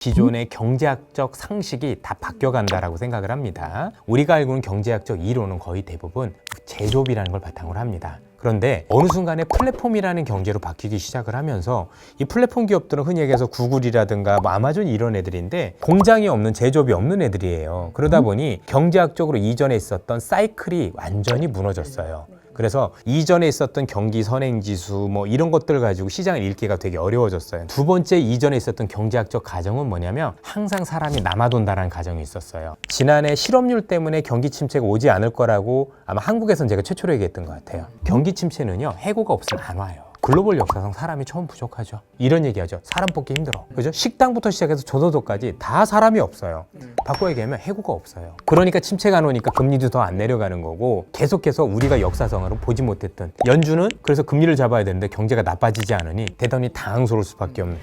기존의 경제학적 상식이 다 바뀌어간다라고 생각을 합니다. 우리가 알고 있는 경제학적 이론은 거의 대부분 제조업이라는 걸 바탕으로 합니다. 그런데 어느 순간에 플랫폼이라는 경제로 바뀌기 시작을 하면서 이 플랫폼 기업들은 흔히 얘기해서 구글이라든가 뭐 아마존 이런 애들인데 공장이 없는 제조업이 없는 애들이에요. 그러다 보니 경제학적으로 이전에 있었던 사이클이 완전히 무너졌어요. 그래서 이전에 있었던 경기 선행 지수 뭐 이런 것들을 가지고 시장을 읽기가 되게 어려워졌어요. 두 번째 이전에 있었던 경제학적 가정은 뭐냐면 항상 사람이 남아돈다라는 가정이 있었어요. 지난해 실업률 때문에 경기 침체가 오지 않을 거라고 아마 한국에선 제가 최초로 얘기했던 것 같아요. 경기 침체는요 해고가 없으면 안 와요. 글로벌 역사상 사람이 처음 부족하죠. 이런 얘기하죠. 사람 뽑기 힘들어. 그죠? 식당부터 시작해서 조도도까지 다 사람이 없어요. 바꿔 얘기하면 해고가 없어요. 그러니까 침체가 안 오니까 금리도 더 안 내려가는 거고 계속해서 우리가 역사상으로 보지 못했던 연준은 그래서 금리를 잡아야 되는데 경제가 나빠지지 않으니 대단히 당황스러울 수밖에 없는